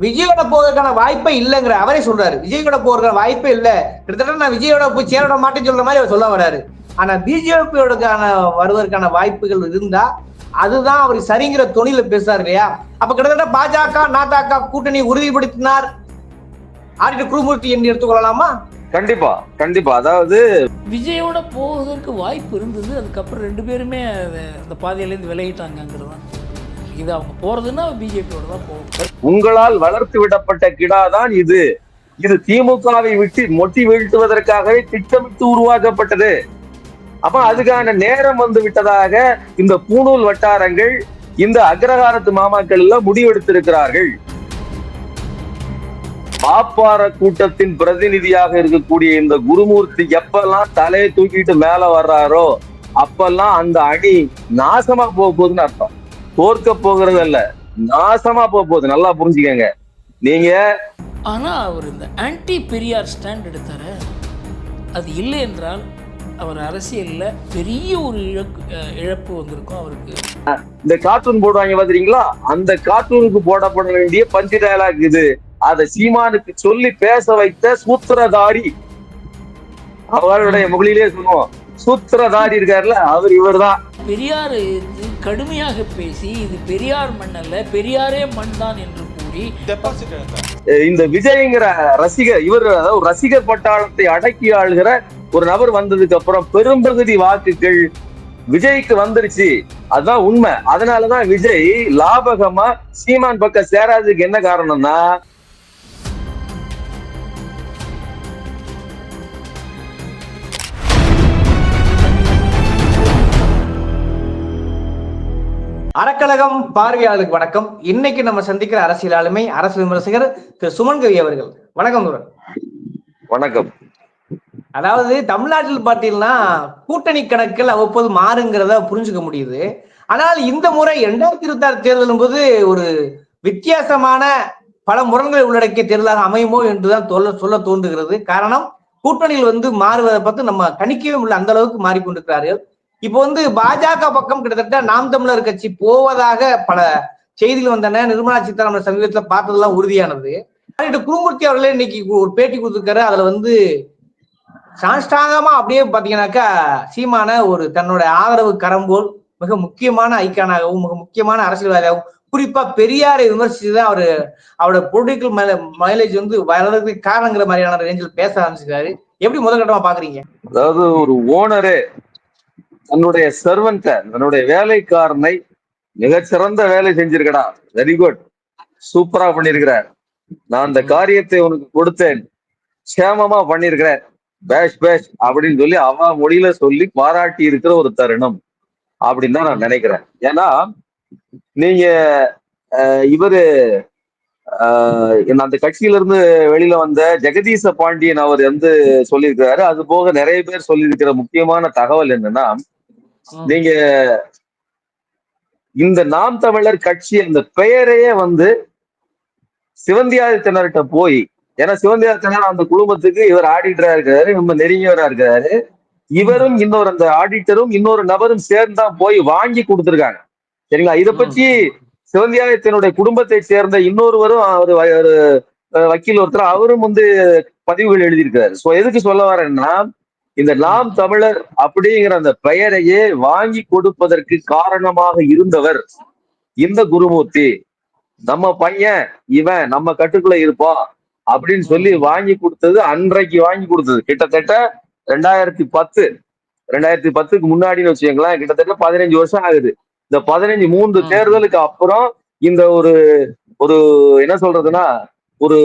விஜயோட போவதற்கான வாய்ப்பே இல்லைங்கிற அவரே சொல்றாரு. விஜயோட போறதுக்கான வாய்ப்பே இல்ல. கிட்டத்தட்ட நான் விஜயோட போய் சேரோட மாட்டேன்னு சொல்ற மாதிரி அவர் சொல்ல வராரு ஆனா பிஜேபியோடக்கான வருவதற்கான வாய்ப்புகள் இருந்தா அதுதான் அவர் சரிங்கிற துணியில பேசுறாரு இல்லையா? அப்ப கிட்டத்தட்ட பாஜக நாதாக்கா கூட்டணி உறுதிப்படுத்தினார். ஆடிட்டர் குருமூர்த்தி என்று எடுத்துக்கொள்ளலாமா? கண்டிப்பா கண்டிப்பா. அதாவது விஜயோட போவதற்கு வாய்ப்பு இருந்தது அதுக்கப்புறம் ரெண்டு பேருமே அது- அந்த பாதையிலேருந்து விலகிட்டாங்கங்கிறது தான். இது அவங்க போறதுன்னா பிஜேபியோட தான் போகும். உங்களால் வளர்த்து விடப்பட்ட கிடாதான் இது. இது திமுகவை விட்டு மொட்டி வீழ்த்துவதற்காகவே திட்டமிட்டு உருவாக்கப்பட்டது. அப்ப அதுக்கான நேரம் வந்து விட்டதாக இந்த பூணூல் வட்டாரங்கள் இந்த அக்ரஹாரத்து மாமாக்கள் எல்லாம் முடிவெடுத்திருக்கிறார்கள். பாப்பார கூட்டத்தின் பிரதிநிதியாக இருக்கக்கூடிய இந்த குருமூர்த்தி எப்பெல்லாம் தலையை தூக்கிட்டு மேல வர்றாரோ அப்பெல்லாம் அந்த அணி நாசமா போக போகுதுன்னு அர்த்தம். தோற்க போகிறது அல்ல. நாசமா போக போகுது. நல்லா புரிஞ்சுக்கங்க. நீங்க ஆனால் அவர் இந்த ஆன்டி பெரியார் ஸ்டாண்ட் எடுத்தார. அது இல்லை என்றால் அவர் அரசியலில் பெரிய ஒரு இழப்பு இழப்பு வந்திருக்கும் அவருக்கு. இந்த கார்ட்டூன் போடுவாங்க பாத்தீங்களா? அந்த கார்ட்டூனுக்கு போடப்பட வேண்டிய பஞ்சு டயலாக் இது. அதை சீமானுக்கு சொல்லி பேச வைத்த சூத்திரதாரி. அவருடைய மொழியிலே சொல்லுவோம். சூத்திரதாரி இருக்காருல்ல அவர் இவர்தான். பெரியார் இது கடுமையாக பேசி இது பெரியார் மண் அல்ல பெரியாரே மண் தான் என்று கூறி இந்த விஜய்ங்கிற ரசிகர் இவர் அதாவது ஒரு ரசிகர் பட்டாளத்தை அடக்கி ஆளுகிற ஒரு நபர் வந்ததுக்கு அப்புறம் பெரும்பகுதி வாக்குகள் விஜய்க்கு வந்துருச்சு. அதுதான் உண்மை. அதனாலதான் விஜய் லாபகமா சீமான் பக்கம் சேராததுக்கு என்ன காரணம்னா அறக்கழகம் பார்வையாளருக்கு வணக்கம். இன்னைக்கு நம்ம சந்திக்கிற அரசியல் ஆளுமை அரசு விமர்சகர் திரு சுமன் கவி அவர்கள். வணக்கம் குரு. வணக்கம். அதாவது தமிழ்நாட்டில் பார்த்தீங்கன்னா கூட்டணி கணக்கில் அவ்வப்போது மாறுங்கிறத புரிஞ்சுக்க முடியுது. ஆனால் இந்த முறை இரண்டாயிரத்தி இருபத்தி ஆறு தேர்தலும் போது ஒரு வித்தியாசமான பல முரண்களை உள்ளடக்கிய தேர்தலாக அமையுமோ என்றுதான் சொல்ல சொல்ல தோன்றுகிறது. காரணம் கூட்டணியில் வந்து மாறுவதை பார்த்து நம்ம கணிக்கவே முடியல. அந்த அளவுக்கு மாறிக்கொண்டிருக்கிறார்கள். இப்போ வந்து பாஜக பக்கம் கிட்டத்தட்ட நாம் தமிழர் கட்சி போவதாக பல செய்திகள் வந்தன. நிர்மலா சீதாராமன் சமீபத்துல பார்த்ததெல்லாம் உறுதியானது. ஆனா, குருமூர்த்தி அவர்களே இன்னைக்கு ஒரு பேட்டி கொடுத்துருக்காரு. அதுல வந்து சாஷ்டாங்கமா அப்படியே பாத்தீங்கன்னாக்கா சீமான ஒரு தன்னோட ஆதரவு கரம்போல் மிக முக்கியமான ஐக்கானாகவும் மிக முக்கியமான அரசியல்வாதியாகவும் குறிப்பா பெரியாரை விமர்சிச்சுதான் அவரு அவரோட பொலிட்டிக்கல் மைலேஜ் வந்து வளர்றதுக்கு காரணங்கிற மாதிரியான ரேஞ்சில் பேச ஆரம்பிச்சிருக்காரு. எப்படி முதற்கட்டமா பாக்குறீங்க? அதாவது ஒரு ஓனரே தன்னுடைய சர்வன்ட தன்னுடைய வேலைக்காரனை மிகச்சிறந்த வேலை செஞ்சிருக்கடா. வெரி குட் சூப்பரா பண்ணிருக்கிறார். நான் அந்த காரியத்தை உனக்கு கொடுத்தேன். சேமமா பண்ணிருக்கிறேன் பேஷ் பேஷ் அப்படின்னு சொல்லி அவ மொழியில சொல்லி பாராட்டி இருக்கிற ஒரு தருணம் அப்படின்னு தான் நான் நினைக்கிறேன். ஏன்னா நீங்க அஹ், இவரு ஆஹ் அந்த கட்சியில இருந்து வெளியில வந்த ஜெகதீச பாண்டியன் அவர் வந்து சொல்லியிருக்கிறாரு. அது போக நிறைய பேர் சொல்லியிருக்கிற முக்கியமான தகவல் என்னன்னா நீங்க இந்த நாம் தமிழர் கட்சி அந்த பெயரையே வந்து சிவந்தியாதித்தனர்கிட்ட போய் ஏன்னா சிவந்தியாதித்தனர் அந்த குடும்பத்துக்கு இவர் ஆடிட்டரா இருக்கிறாரு ரொம்ப நெருங்கியவரா இருக்கிறாரு. இவரும் இன்னொரு அந்த ஆடிட்டரும் இன்னொரு நபரும் சேர்ந்து தான் போய் வாங்கி கொடுத்திருக்காங்க. சரிங்களா? இத பத்தி சிவந்தியாதித்தனுடைய குடும்பத்தை சேர்ந்த இன்னொருவரும் அஹ், வக்கீல் ஒருத்தர் அவரும் வந்து பதிவுகள் எழுதியிருக்கிறாரு. சோ எதுக்கு சொல்ல வரேன்னா இந்த நாம் தமிழர் அப்படிங்கிற அந்த பெயரையே வாங்கி கொடுப்பதற்கு காரணமாக இருந்தவர் இந்த குருமூர்த்தி. நம்ம பையன் இவன் நம்ம கட்டுக்குள்ள இருப்பான் அப்படின்னு சொல்லி வாங்கி கொடுத்தது அன்றைக்கு வாங்கி கொடுத்தது. கிட்டத்தட்ட ரெண்டாயிரத்தி பத்து ரெண்டாயிரத்தி பத்துக்கு முன்னாடின்னு வச்சுக்கோங்களேன் கிட்டத்தட்ட பதினஞ்சு வருஷம் ஆகுது. இந்த பதினஞ்சு மூன்று. தேர்தலுக்கு அப்புறம் இந்த ஒரு ஒரு என்ன சொல்றதுன்னா ஒரு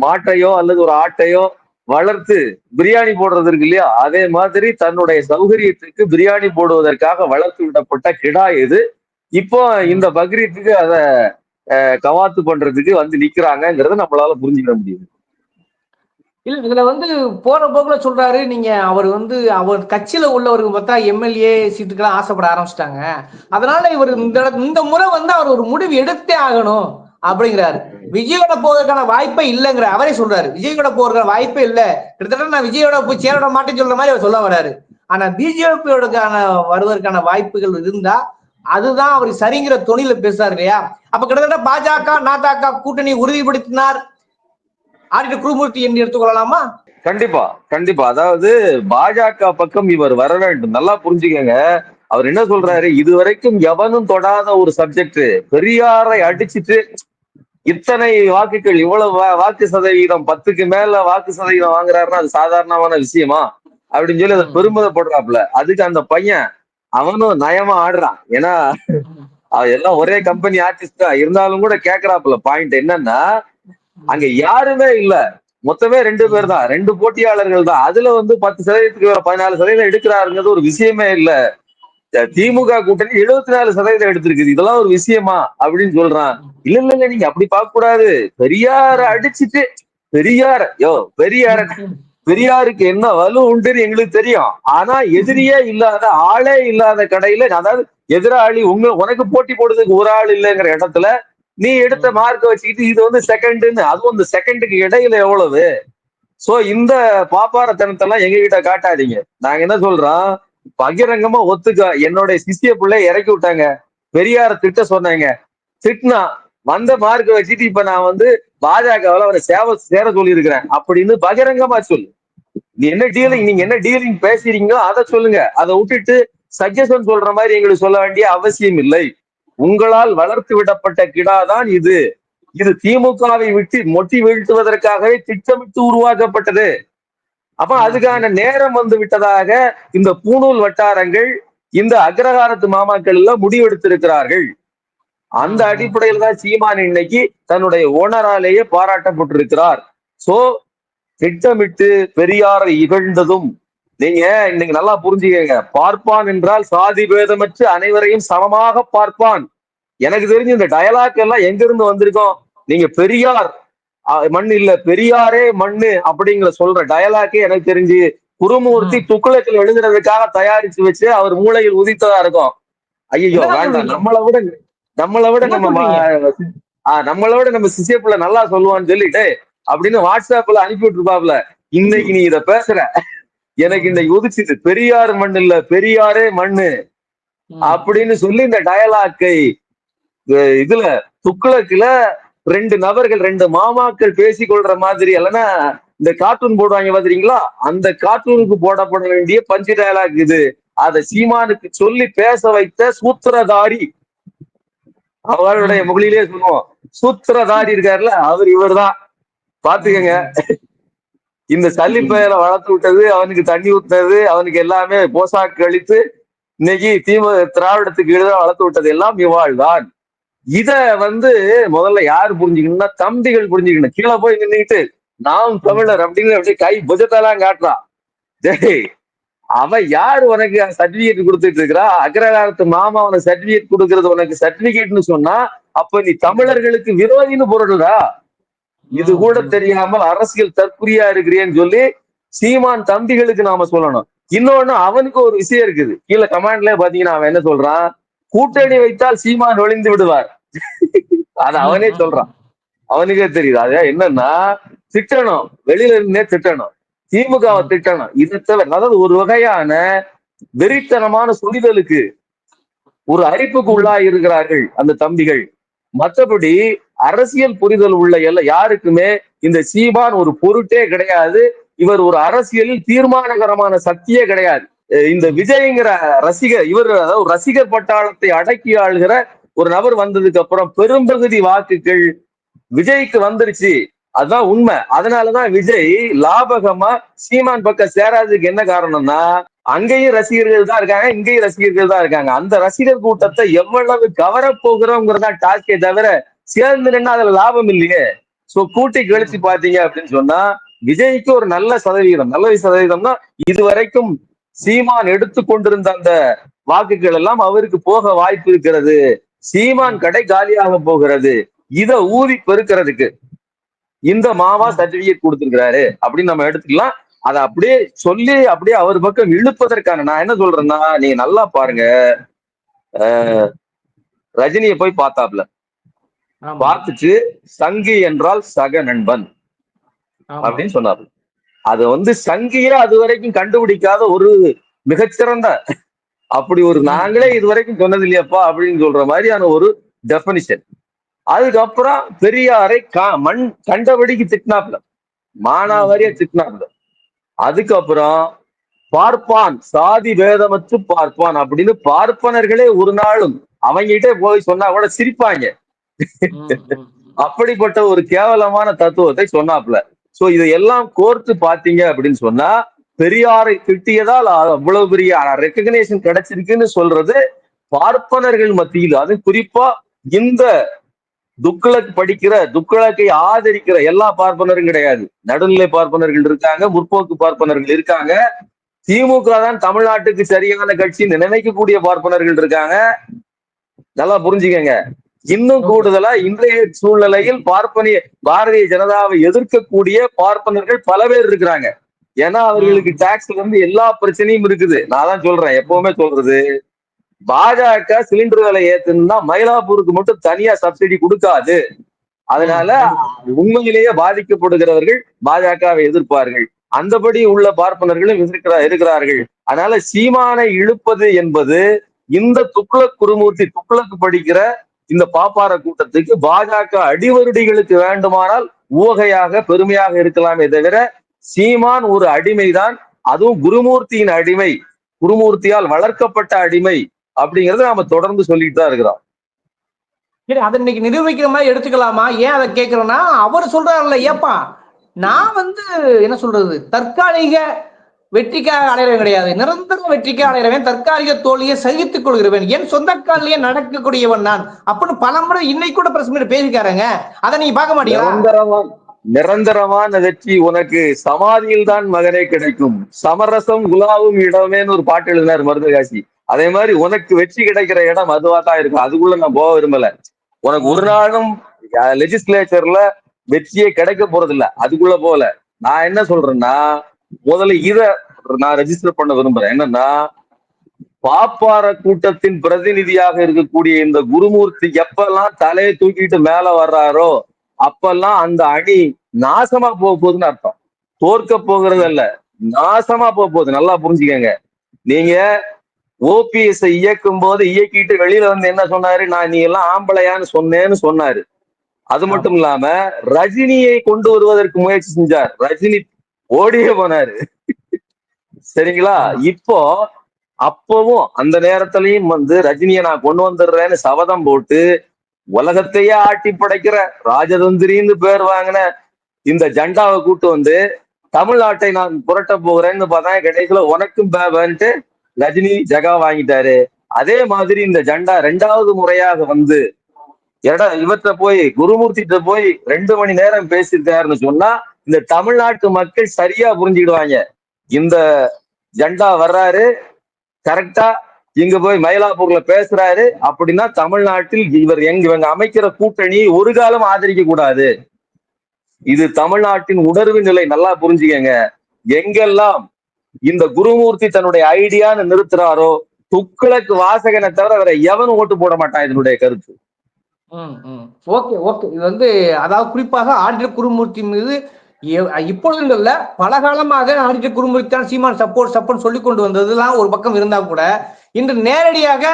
மாட்டையோ அல்லது ஒரு ஆட்டையோ வளர்த்து பிரியாணி போடுறது இருக்கு இல்லையா? அதே மாதிரி தன்னுடைய சௌகரியத்துக்கு பிரியாணி போடுவதற்காக வளர்த்து விடப்பட்ட கிடா இது இப்போ இந்த பக்ரீத்துக்கு அதை கவாத்து பண்றதுக்கு வந்து நிக்கிறாங்கிறத நம்மளால புரிஞ்சுக்க முடியுது. இல்ல இதுல வந்து போற போக்குல சொல்றாரு நீங்க அவர் வந்து அவர் கட்சியில உள்ளவருக்கு பார்த்தா எம்எல்ஏ சீட்டுக்கெல்லாம் ஆசைப்பட ஆரம்பிச்சிட்டாங்க. அதனால இவர் இந்த இந்த முறை வந்து அவர் ஒரு முடிவு எடுத்தே ஆகணும் அப்படிங்கிறாரு. விஜயோட போவதற்கான வாய்ப்பே இல்லைங்கிற அவரே சொல்றாரு. விஜயோட போறதுக்கான வாய்ப்பே இல்லை. கிட்டத்தட்ட நான் விஜயோட போய் சேரோட மாட்டேன்னு சொல்ற மாதிரி அவர் சொல்ல வர்றாரு. ஆனா பிஜேபியோடக்கான வருவதற்கான வாய்ப்புகள் இருந்தா அதுதான் அவர் சரிங்கிற தொழில பேசுறாரு இல்லையா? அப்ப கிட்டத்தட்ட பாஜக நாதாக கூட்டணி உறுதிப்படுத்தினார். ஆடிட்டர் குருமூர்த்தி என்று எடுத்துக்கொள்ளலாமா? கண்டிப்பா கண்டிப்பா. அதாவது பாஜக பக்கம் இவர் வர வேண்டும். நல்லா புரிஞ்சுக்கங்க. அவர் என்ன சொல்றாரு? இதுவரைக்கும் எவனும் தொடாத ஒரு சப்ஜெக்ட் பெரியாரை அடிச்சிட்டு இத்தனை வாக்குகள் இவ்வளவு வாக்கு சதவீதம் பத்துக்கு மேல வாக்கு சதவீதம் வாங்குறாருன்னா அது சாதாரணமான விஷயமா? அப்படின்னு சொல்லி அதை பெருமிதப்படுறாப்புல. அதுக்கு அந்த பையன் அவனும் நயமா ஆடுறான். ஏன்னா எல்லாம் ஒரே கம்பெனி ஆர்டிஸ்ட் தான். இருந்தாலும் கூட கேக்குறாப்புல. பாயிண்ட் என்னன்னா அங்க யாருமே இல்ல. மொத்தமே ரெண்டு பேர் தான். ரெண்டு போட்டியாளர்கள் தான். அதுல வந்து பத்து சதவீதத்துக்கு பதினாலு சதவீதம் எடுக்கிறாருங்கிறது ஒரு விஷயமே இல்ல. திமுக கூட்டணி எழுபத்தி நாலு சதவீதம் எடுத்திருக்குது. இதெல்லாம் ஒரு விஷயமா அப்படின்னு சொல்றான். இல்ல இல்ல இல்ல நீங்க அப்படி பார்க்க கூடாது. பெரியார அடிச்சிட்டு பெரியார யோ பெரியார பெரியாருக்கு என்ன வலு உண்டுன்னு எங்களுக்கு தெரியும். ஆனா எதிரியே இல்லாத ஆளே இல்லாத கடையில அதாவது எதிராளி உங்க உனக்கு போட்டி போடுறதுக்கு ஒரு ஆள் இல்லைங்கிற இடத்துல நீ எடுத்த மார்க்க வச்சுக்கிட்டு இது வந்து செகண்ட்னு அதுவும் இந்த செகண்டுக்கு இடையில எவ்வளவு? சோ இந்த பாப்பாரத்தனத்தெல்லாம் எங்க கிட்ட காட்டாதீங்க. நாங்க என்ன சொல்றோம்? பகிரங்கமா ஒத்துக்க. என்னுடைய சிசிய பிள்ளை இறக்கி விட்டாங்க. பெரியார திட்ட சொன்னாங்க. திட்டினா வந்த மார்க்க வச்சுட்டு இப்ப நான் வந்து பாஜகவில் அவரை சேவை சேர சொல்லி இருக்கிறேன் அப்படின்னு பகிரங்கமா சொல்லு. நீ என்ன டீலிங் நீங்க என்ன டீலிங் பேசுறீங்களோ அதை சொல்லுங்க. அதை விட்டுட்டு சஜஷன் சொல்ற மாதிரி எங்களுக்கு சொல்ல வேண்டிய அவசியம் இல்லை. உங்களால் வளர்த்து விடப்பட்ட கிடாதான் இது. இது திமுகவை விட்டு மொட்டி வீழ்த்துவதற்காகவே திட்டமிட்டு உருவாக்கப்பட்டது. அப்ப அதுக்கான நேரம் வந்து விட்டதாக இந்த பூணூல் வட்டாரங்கள் இந்த அக்ரஹாரத்து மாமாக்கள் எல்லாம் முடிவெடுத்திருக்கிறார்கள். அந்த அடிப்படையில் தான் சீமான் இன்னைக்கு தன்னுடைய ஓனராலேயே பாராட்டப்பட்டிருக்கிறார். சோ திட்டமிட்டு பெரியாரை இகழ்ந்ததும் நீங்க இன்னைக்கு நல்லா புரிஞ்சுக்கங்க. பார்ப்பான் என்றால் சாதி பேதமற்று அனைவரையும் சமமாக பார்ப்பான். எனக்கு தெரிஞ்சு இந்த டயலாக் எல்லாம் எங்க இருந்து வந்திருக்கோம்? நீங்க பெரியார் மண் இல்ல பெரியாரே மண்ணு அப்படிங்கிற சொல்ற டயலாக்கே எனக்கு தெரிஞ்சு குருமூர்த்தி துக்குளத்தில் எழுதுறதுக்காக தயாரிச்சு வச்சு அவர் மூளையில் உதித்ததா இருக்கும். ஐயோ வேண்டாம்? நம்மளை விட நம்மளை விட நம்ம ம- ஆ, நம்மளை விட நம்ம சிசியப்புல நல்லா சொல்லுவான்னு சொல்லிட்டு அப்படின்னு வாட்ஸ்அப்ல அனுப்பி விட்டுருப்பாப்ல இன்னைக்கு நீ இத பேசுற. எனக்கு இன்னைக்கு உதிச்சுது பெரியார் மண் இல்ல பெரியாரே மண்ணு. அப்படின்னு சொல்லி இந்த டயலாக்கை இதுல துக்ளக்குல ரெண்டு நபர்கள் ரெண்டு மாமாக்கள் பேசிக்கொள்ற மாதிரி இல்லைன்னா இந்த கார்ட்டூன் போடுவாங்க பாத்தீங்களா? அந்த கார்ட்டூனுக்கு போடப்பட வேண்டிய பஞ்சு டயலாக் இது. அத சீமானுக்கு சொல்லி பேச வைத்த சூத்திரதாரி. அவருடைய முகலிலே சொல்லுவோம். சூத்திரதாரி இருக்காருல்ல அவர் இவர்தான். பாத்துக்கங்க. இந்த சல்லி பெயரை வளர்த்து விட்டது அவனுக்கு தண்ணி ஊத்துனது அவனுக்கு எல்லாமே போசாக்கு அளித்து இன்னைக்கு திமுக திராவிடத்துக்கு எதிராக வளர்த்து விட்டது எல்லாம் இவாள் தான் இத வந்து முதல்ல யார் புரிஞ்சுக்கணும்னா தம்பிகள் புரிஞ்சுக்கணும். கீழே போய் நின்னுக்கிட்டு நாம் தமிழர் அப்படின்னு அப்படியே கை புஜத்தெல்லாம் காட்டுறான் டேய் அவன் யார் உனக்கு சர்டிபிகேட் கொடுத்துட்டு இருக்கிறா? அக்ரகாரத்து மாமா உனக்கு சர்டிபிகேட் கொடுக்கறது உனக்கு சர்டிபிகேட்னு சொன்னா அப்ப நீ தமிழர்களுக்கு விரோதின்னு பொருள்டா இது கூட தெரியாமல் அரசியல் தற்குறியா இருக்கிறேன்னு சொல்லி சீமான் தம்பிகளுக்கு நாம சொல்லணும். இன்னொன்னு அவனுக்கு ஒரு விஷயம் இருக்குது. கீழே கமாண்ட்ல பாத்தீங்கன்னா அவன் என்ன சொல்றான்? கூட்டணி வைத்தால் சீமான் ஒளிந்து விடுவார். அது அவனே சொல்றான். அவனுக்கே தெரியுது. அது என்னன்னா திட்டணும். வெளியில இருந்தே திட்டணும். திமுகவை திட்டணும். இதை தவிர அதாவது ஒரு வகையான வெறித்தனமான சுழிதலுக்கு ஒரு அரிப்புக்கு உள்ளாகி இருக்கிறார்கள் அந்த தம்பிகள். மற்றபடி அரசியல் புரிதல் உள்ள எல்லா யாருக்குமே இந்த சீமான் ஒரு பொருட்டே கிடையாது. இவர் ஒரு அரசியலில் தீர்மானகரமான சக்தியே கிடையாது. இந்த விஜய்ங்கிற ரசிகர் இவர் அதாவது ஒரு ரசிகர் பட்டாளத்தை அடக்கி ஆளுகிற ஒரு நபர் வந்ததுக்கு அப்புறம் பெரும்பகுதி வாக்குகள் விஜய்க்கு வந்துருச்சு. அதுதான் உண்மை. அதனாலதான் விஜய் லாபகமா சீமான் பக்கம் சேராததுக்கு என்ன காரணம்னா அங்கேயும் ரசிகர்கள் தான் இருக்காங்க இங்கேயும் ரசிகர்கள் தான் இருக்காங்க. அந்த ரசிகர் கூட்டத்தை எவ்வளவு கவரப் போகிறோங்கிறதா டாஸ்கே தவிர சேர்ந்து அதுல லாபம் இல்லையே. சோ கூட்டி கழிச்சு பாத்தீங்க அப்படின்னு சொன்னா விஜய்க்கு ஒரு நல்ல சதவீதம் நல்ல சதவீதம்னா இதுவரைக்கும் சீமான் எடுத்து கொண்டிருந்த அந்த வாக்குகள் எல்லாம் அவருக்கு போக வாய்ப்பு இருக்கிறது. சீமான் கடை காலியாக போகிறது. இத ஊதி பெருக்கிறதுக்கு இந்த மாமா சர்டிபிகேட் கொடுத்திருக்கிறாரு அப்படின்னு நம்ம எடுத்துக்கலாம். அதை அப்படியே சொல்லி அப்படியே அவர் பக்கம் இழுப்பதற்கான நான் என்ன சொல்றேன்னா நீங்க நல்லா பாருங்க. ரஜினியை போய் பார்த்தாப்ல. பார்த்துட்டு சங்கி என்றால் சக நண்பன். அப்படின்னு சொன்னார். அது வந்து சங்கியே அது வரைக்கும் கண்டுபிடிக்காத ஒரு மிகச்சிறந்த அப்படி ஒரு நாங்களே இது வரைக்கும் சொன்னது இல்லையாப்பா அப்படின்னு சொல்ற மாதிரியான ஒரு டெபனிஷன் அதுக்கப்புறம் பெரியாரை கா- மண் கண்டபடிக்கு திட்டினாப்ல மானாவாரியா திட்டினாப்ல அதுக்கப்புறம் பார்ப்பான் சாதி வேதமற்று பார்ப்பான் அப்படின்னு பார்ப்பனர்களே ஒரு நாளும் அவங்ககிட்ட போய் சொன்னா கூட சிரிப்பாங்க. அப்படிப்பட்ட ஒரு கேவலமான தத்துவத்தை சொன்னாப்ல சோ இதையெல்லாம் கோர்த்து பாத்தீங்க அப்படின்னு சொன்னா பெரியாரை திட்டியதால் அவ்வளவு பெரிய ரெக்கக்னேஷன் கிடைச்சிருக்குன்னு சொல்றது பார்ப்பனர்கள் மத்தியில். அது குறிப்பா இந்த துக்ளக் படிக்கிற துக்களக்கை ஆதரிக்கிற எல்லா பார்ப்பனரும் கிடையாது. நடுநிலை பார்ப்பனர்கள் இருக்காங்க முற்போக்கு பார்ப்பனர்கள் இருக்காங்க. திமுக தான் தமிழ்நாட்டுக்கு சரியான கட்சி நினைக்கக்கூடிய பார்ப்பனர்கள் இருக்காங்க. நல்லா புரிஞ்சுக்கங்க. இன்னும் கூடுதலா இன்றைய சூழ்நிலையில் பார்ப்பனிய பாரதிய ஜனதாவை எதிர்க்கக்கூடிய பார்ப்பனர்கள் பல பேர் இருக்கிறாங்க. ஏன்னா அவர்களுக்கு டாக்ஸ்ல இருந்து எல்லா பிரச்சனையும் இருக்குது. நான் தான் சொல்றேன் எப்பவுமே சொல்றது. பாஜக சிலிண்டர் விலை ஏத்துனா மயிலாப்பூருக்கு மட்டும் தனியா சப்சிடி கொடுக்காது. அதனால உண்மையிலேயே பாதிக்கப்படுகிறவர்கள் பாஜகவை எதிர்ப்பார்கள். அந்தபடி உள்ள பார்ப்பனர்களும் இருக்கிறா இருக்கிறார்கள். அதனால சீமானை இழுப்பது என்பது இந்த துக்ளக் குருமூர்த்தி துக்ளக் படிக்கிற இந்த பாப்பார கூட்டத்துக்கு பாஜக அடிவருடிகளுக்கு வேண்டுமானால் ஊகையாக பெருமையாக இருக்கலாமே தவிர சீமான் ஒரு அடிமைதான். அதுவும் குருமூர்த்தியின் அடிமை. குருமூர்த்தியால் வளர்க்கப்பட்ட அடிமை அப்படிங்கறத நாம தொடர்ந்து சொல்லிட்டு தான் இருக்கிறோம். சரி அதை இன்னைக்கு நிரூபிக்கிற மாதிரி எடுத்துக்கலாமா? ஏன் அதை கேட்கிறேன்னா அவர் சொல்றாருல்ல ஏப்பா நான் வந்து என்ன சொல்றது? தற்காலிக வெற்றிக்காக அடையறவன் கிடையாது. நிரந்தர வெற்றிக்காக அடையறவன் தற்காலிக தோல்வியை சகித்துக் கொள்கிறவன். என் சொந்த காலிலேயே நடக்கக்கூடியவன் நான். அப்படின்னு பலமுறை இன்னைக்கு கூட பிரஸ் மீட் பேசிக்காரங்க அதை நீங்க பார்க்க மாட்டீங்களா? நிரந்தரமான வெற்றி உனக்கு. சமாதியில் தான் மகனே கிடைக்கும். சமரசம் குலாவும் இடமேன்னு ஒரு பாட்டு எழுதினார் மருதகாசி. அதே மாதிரி உனக்கு வெற்றி கிடைக்கிற இடம் அதுவா தான் இருக்கும். அதுக்குள்ள நான் போக விரும்பல. உனக்கு ஒரு நாளும் லெஜிஸ்லேச்சர்ல வெற்றியே கிடைக்க போறது இல்ல அதுக்குள்ள போல நான் என்ன சொல்றேன்னா முதல்ல இத நான் ரெஜிஸ்டர் பண்ண விரும்புறேன். என்னன்னா பாப்பார கூட்டத்தின் பிரதிநிதியாக இருக்கக்கூடிய இந்த குருமூர்த்தி எப்பெல்லாம் தலையை தூக்கிட்டு மேல வர்றாரோ அப்பெல்லாம் அந்த அணி நாசமா போக போகுதுன்னு அர்த்தம். தோற்க போகிறது அல்ல நாசமா போக போகுது. நல்லா புரிஞ்சுக்கங்க. நீங்க ஓபிஎஸ் இயக்கும் போது இயக்கிட்டு வெளியில வந்து என்ன சொன்னாரு? நான் நீ எல்லாம் ஆம்பளையான்னு சொன்னேன்னு சொன்னாரு. அது மட்டும் இல்லாம ரஜினியை கொண்டு வருவதற்கு முயற்சி செஞ்சார். ரஜினி ஓடியே போனாரு. சரிங்களா? இப்போ அப்பவும் அந்த நேரத்திலயும் வந்து ரஜினியை நான் கொண்டு வந்துடுறேன்னு சபதம் போட்டு உலகத்தையே ஆட்டி படைக்கிற ராஜதந்திரின்னு பேர் வாங்கின இந்த ஜெண்டாவை கூட்டு வந்து தமிழ்நாட்டை நான் புரட்ட போகிறேன்னு பார்த்தா கடைசியில உனக்கும் பேபன்ட்டு ரஜினி ஜகா வாங்கிட்டாரு. அதே மாதிரி இந்த ஜெண்டா ரெண்டாவது முறையாக வந்து எடா இவற்ற போய் குருமூர்த்திட்ட போய் ரெண்டு மணி நேரம் பேசியிருக்காருன்னு சொன்னா இந்த தமிழ்நாட்டு மக்கள் சரியா புரிஞ்சுக்கிடுவாங்க. இந்த ஜெண்டா வர்றாரு கரெக்டா இங்க போய் மயிலாப்பூர்ல பேசுறாரு. அப்படின்னா தமிழ்நாட்டில் இவர் எங்க இவங்க அமைக்கிற கூட்டணி ஒரு காலம் ஆதரிக்க கூடாது. இது தமிழ்நாட்டின் உணர்வு நிலை நல்லா புரிஞ்சுக்கங்க. எங்கெல்லாம் இந்த குருமூர்த்தி தன்னுடைய ஐடியான்னு நிறுத்துறாரோ துக்ளக்கு வாசகனை தவிர வேற எவனும் ஓட்டு போட மாட்டான் இதனுடைய கருத்து. Okay okay. இது வந்து அதாவது குறிப்பாக ஆடிட்டர் குருமூர்த்தி மீது இப்பொழுது இல்ல பல காலமாக ஆடிட்டர் குருமூர்த்தி தான் சீமான் சப்போர்ட் சப்போர்ட் சொல்லி கொண்டு வந்ததுலாம் ஒரு பக்கம் இருந்தா கூட இன்று நேரடியாக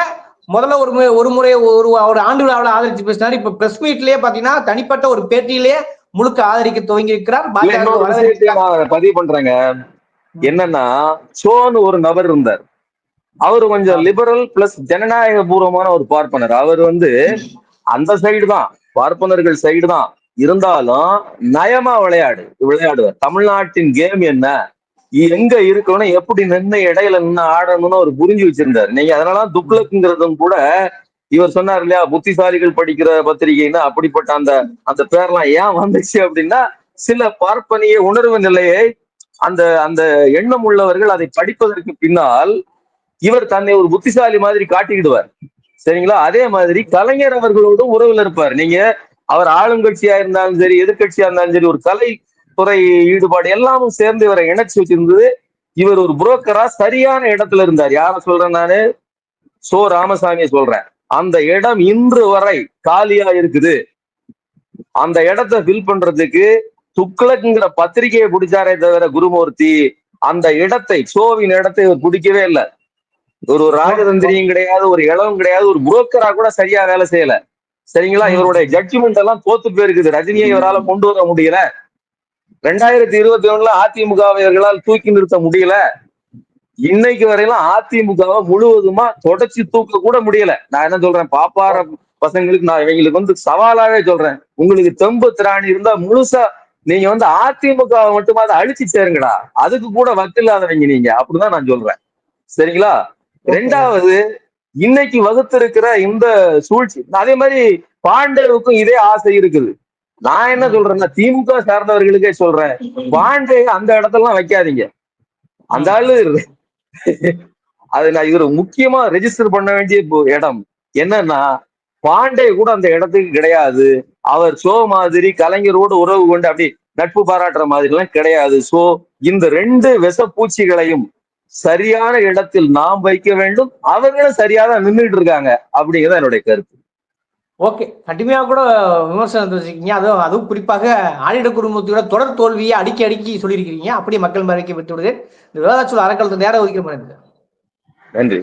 முதல்ல ஒரு ஒரு முறை ஒரு ஒரு ஆண்டு விழாவில் ஆதரிச்சு பேசினார். இப்ப பிரஸ் மீட்லயே பாத்தீங்கன்னா தனிப்பட்ட ஒரு பேட்டியிலேயே முழுக்க ஆதரிக்க துவங்கி இருக்கிறார் பதிவு பண்றேங்க. என்னன்னா சோன்னு ஒரு நபர் இருந்தார். அவர் கொஞ்சம் லிபரல் பிளஸ் ஜனநாயக பூர்வமான ஒரு பார்ப்பனர். அவர் வந்து அந்த சைடு தான் பார்ப்பனர்கள் சைடு தான். இருந்தாலும் நயமா விளையாடு விளையாடுவார் தமிழ்நாட்டின் கேம் என்ன? எங்க இருக்கணும் எப்படி நின்று இடையில நின்று ஆடணும்னு அவர் புரிஞ்சு வச்சிருந்தாரு. நீங்க அதனால துக்ளக்குங்கிறதும் கூட இவர் சொன்னார் இல்லையா புத்திசாலிகள் படிக்கிற பத்திரிகைன்னா அப்படிப்பட்ட அந்த அந்த பேர்லாம் ஏன் வந்துச்சு அப்படின்னா சில பார்ப்பனிய உணர்வு நிலையை அந்த அந்த எண்ணம் உள்ளவர்கள் அதை படிப்பதற்கு பின்னால் இவர் தன்னை ஒரு புத்திசாலி மாதிரி காட்டிக்கிடுவார். சரிங்களா? அதே மாதிரி கலைஞர் அவர்களோடும் உறவில் இருப்பார். நீங்க அவர் ஆளுங்கட்சியா இருந்தாலும் சரி எதிர்கட்சியா இருந்தாலும் சரி ஒரு கலை துறை ஈடுபாடு எல்லாமும் சேர்ந்து இவரை இணைச்சு வச்சிருந்தது. இவர் ஒரு புரோக்கரா சரியான இடத்துல இருந்தார். யார சொல்றேன் நானு? சோ ராமசாமியை சொல்றேன். அந்த இடம் இன்று வரை காலியா இருக்குது. அந்த இடத்த ஃபில் பண்றதுக்கு துக்ளக்குங்கிற பத்திரிகையை பிடிச்சாரே தவிர குருமூர்த்தி அந்த இடத்தை சோவின் இடத்தை இவர் பிடிக்கவே இல்லை. ஒரு ராஜதந்திரியும் கிடையாது ஒரு இளவும் கிடையாது ஒரு புரோக்கரா கூட சரியா வேலை செய்யல. சரிங்களா? இவருடைய ஜட்ஜ்மெண்ட் எல்லாம் தோத்து போயிருக்குது. ரஜினியை இவரால கொண்டு வர முடியல. ரெண்டாயிரத்தி இருபத்தி ஒண்ணுல அதிமுகவை இவர்களால் தூக்கி நிறுத்த முடியல. இன்னைக்கு வரையிலும் அதிமுகவை முழுவதுமா தொடச்சி தூக்க கூட முடியல. நான் என்ன சொல்றேன்? பாப்பார பசங்களுக்கு நான் இவங்களுக்கு வந்து சவாலாவே சொல்றேன். உங்களுக்கு தெம்பு திராணி இருந்தா முழுசா நீங்க வந்து அதிமுக மட்டுமா அதை அழிச்சு சேருங்கடா. அதுக்கு கூட வக்கில்லாதவங்க நீங்க. அப்படிதான் நான் சொல்றேன். சரிங்களா? ரெண்டாவது இன்னைக்கு வகுத்திருக்கிற இந்த சூழ்ச்சி. அதே மாதிரி பாண்டேவுக்கும் இதே ஆசை இருக்குது. நான் என்ன சொல்றேன்னா திமுக சார்ந்தவர்களுக்கே சொல்றேன். பாண்டே அந்த இடத்தெல்லாம் வைக்காதீங்க. அந்த ஆளு அது நான் இது முக்கியமா ரெஜிஸ்டர் பண்ண வேண்டிய இடம் என்னன்னா பாண்டே கூட அந்த இடத்துக்கு கிடையாது. அவர் சோ மாதிரி கலைஞரோடு உறவு கொண்டு அப்படி நட்பு பாராட்டுற மாதிரி எல்லாம் கிடையாது. சோ இந்த ரெண்டு விஷப்பூச்சிகளையும் சரியான இடத்தில் நாம் வைக்க வேண்டும். அவர்களும் சரியாக நின்றுட்டு இருக்காங்க அப்படிங்கிறது என்னுடைய கருத்து. ஓகே. கடுமையா கூட விமர்சனம் வச்சிருக்கீங்க அதுவும் அதுவும் குறிப்பாக ஆடிட குடும்பத்தோட தொடர் தோல்வியை அடிக்கி அடிக்கி சொல்லியிருக்கிறீங்க. அப்படியே மக்கள் மறைக்க விட்டு விடுது இந்த விவாதச்சொல் அறக்கலத்து நேரம் ஒதுக்கிற மாதிரி நன்றி.